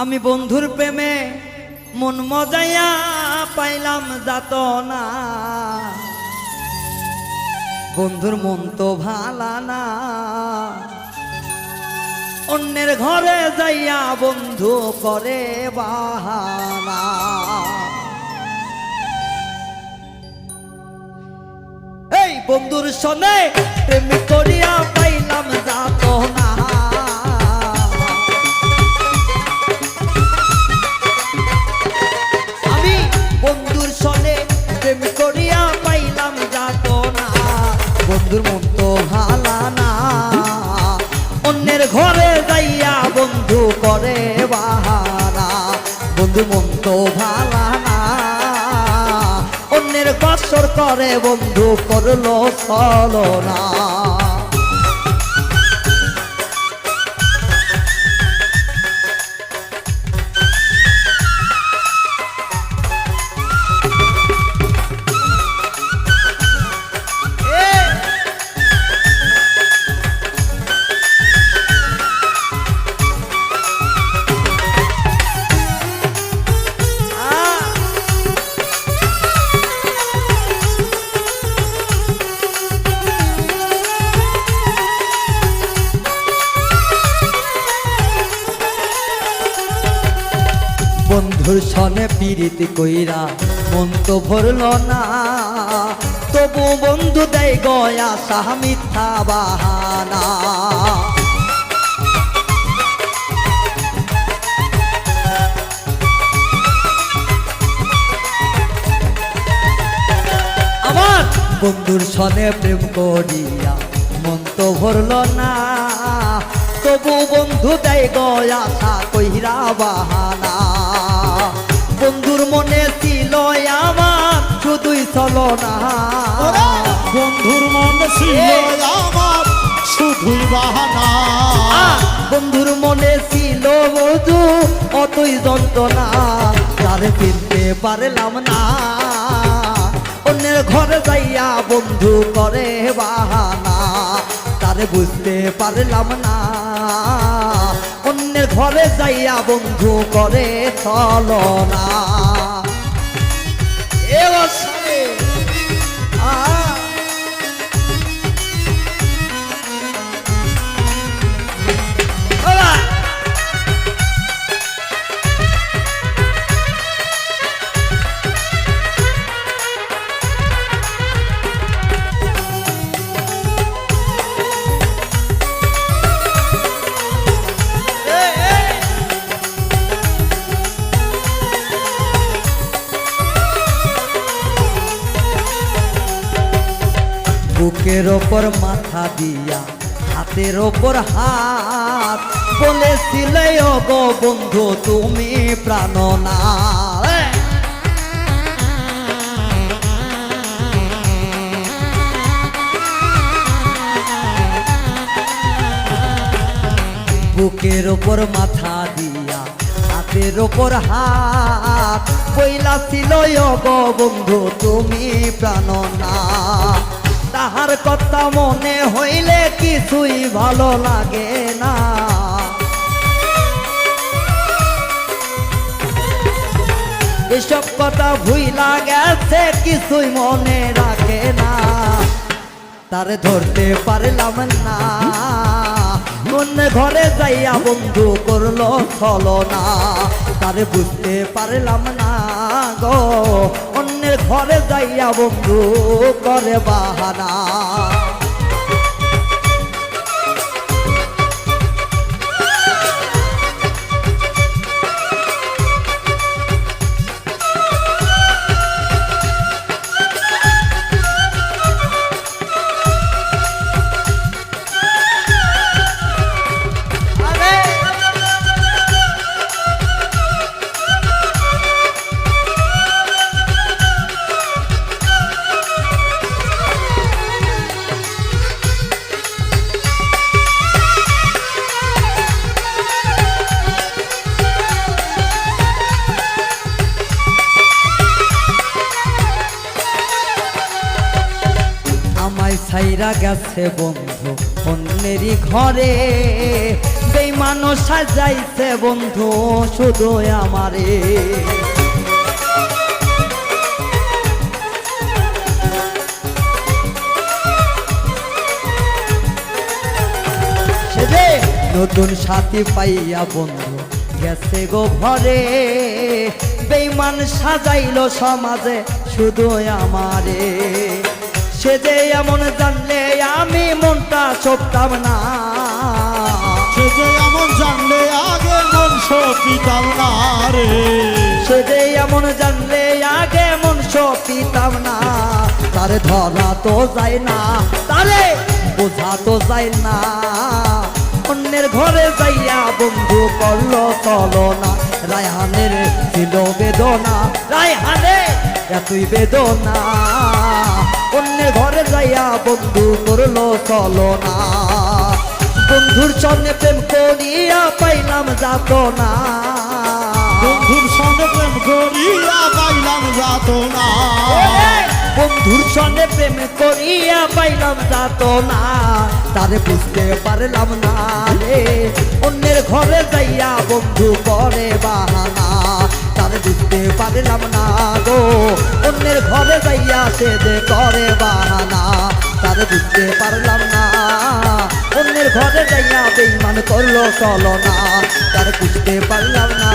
আমি বন্ধুর প্রেমে মন মজাইয়া পাইলাম যাত না বন্ধুর মন তো ভালা না। অন্যের ঘরে যাইয়া বন্ধু করে বাহানা। এই বন্ধুর সনে প্রেম করিয়া পাইলাম যাত না প্রেম করিয়া পাইলাম, যাত না। বন্ধুর মন তো ভালা না। অন্যের ঘরে যাইয়া বন্ধু করে বাহারা। বন্ধু মন তো ভালা না। অন্যের কসর করে বন্ধু করল চলো সনে পিরিতি কইরা, মন তো ভরল না। তবু বন্ধু দেয় গয়া সাহ মিথ্যা বাহানা। বন্ধুর সনে প্রেম করিয়া মন তো ভরল না। তবু বন্ধু দেয় গয়া সা কইরা বাহানা। বন্ধুর মনে ছিল আমার শুধুই চলো না। বন্ধুর মনে ছিল আমার শুধুই বাহানা। বন্ধুর মনে ছিল বধু অতই যন্ত্রণা। তারে চিনতে পারলাম না। অন্যের ঘরে যাইয়া বন্ধু করে বাহানা। তারে বুঝতে পারলাম না। ঘরে যাইয়া বন্ধু করে চলো না। বুকের ওপর মাথা দিয়া, হাতের ওপর হাত। বলেছিলে গো বন্ধু, তুমি প্রাণনা বুকের ওপর মাথা দিয়া, হাতের ওপর হাত। পইলা ছিল গো বন্ধু, তুমি প্রাণনা তাহার কথা মনে হইলে কিছুই ভালো লাগে না। এসব কথা ভুইলা গেছে, কিছুই মনে রাখে না। তার ধরতে পারলাম না। কোন ঘরে যাইয়া বন্ধু করল চলো না তারে বুঝতে পারলাম না গো, অন্যের ঘরে যাইয়া বন্ধু করে বাহানা। ছাইরা গেছে বন্ধু, অন্যেরই ঘরে। বেইমানো সাজাইছে বন্ধু শুধু আমারে। নতুন সাথী পাইয়া বন্ধু গেছে গো ঘরে। বেইমান সাজাইল সমাজে শুধু আমারে। সে যে এমন জানলে আমি মনটা চোপতাম না। সে যে এমন জানলে আগে মন সপিতাম না রে। সে যে এমন জানলে আগে মন সপিতাম না। তারে ধরা তো যায় না তারে বোঝা তো যায় না। অন্যের ঘরে যাইয়া বন্ধু করল চলো না রায়হানের ছিল বেদনা রায়হানে এতই বেদনা। অন্যের ঘরে যাইয়া বন্ধু করল চলো না বন্ধুর সঙ্গে প্রেম করিয়া পাইলাম যাত না বন্ধুর সঙ্গে প্রেম করিয়া পাইলাম যাত না বন্ধুর সঙ্গে প্রেম করিয়া পাইলাম যাত না তারে বুঝতে পারলাম না রে, অন্যের ঘরে যাইয়া বন্ধু করে বাহানা। তারে বুঝতে পারলাম না গো অন্যের ঘরে যাইয়া সে যে করে বাহানা, তার বুঝতে পারলাম না। অন্যের ঘরে যাইয়া বেইমান করল চলো না তার বুঝতে পারলাম না।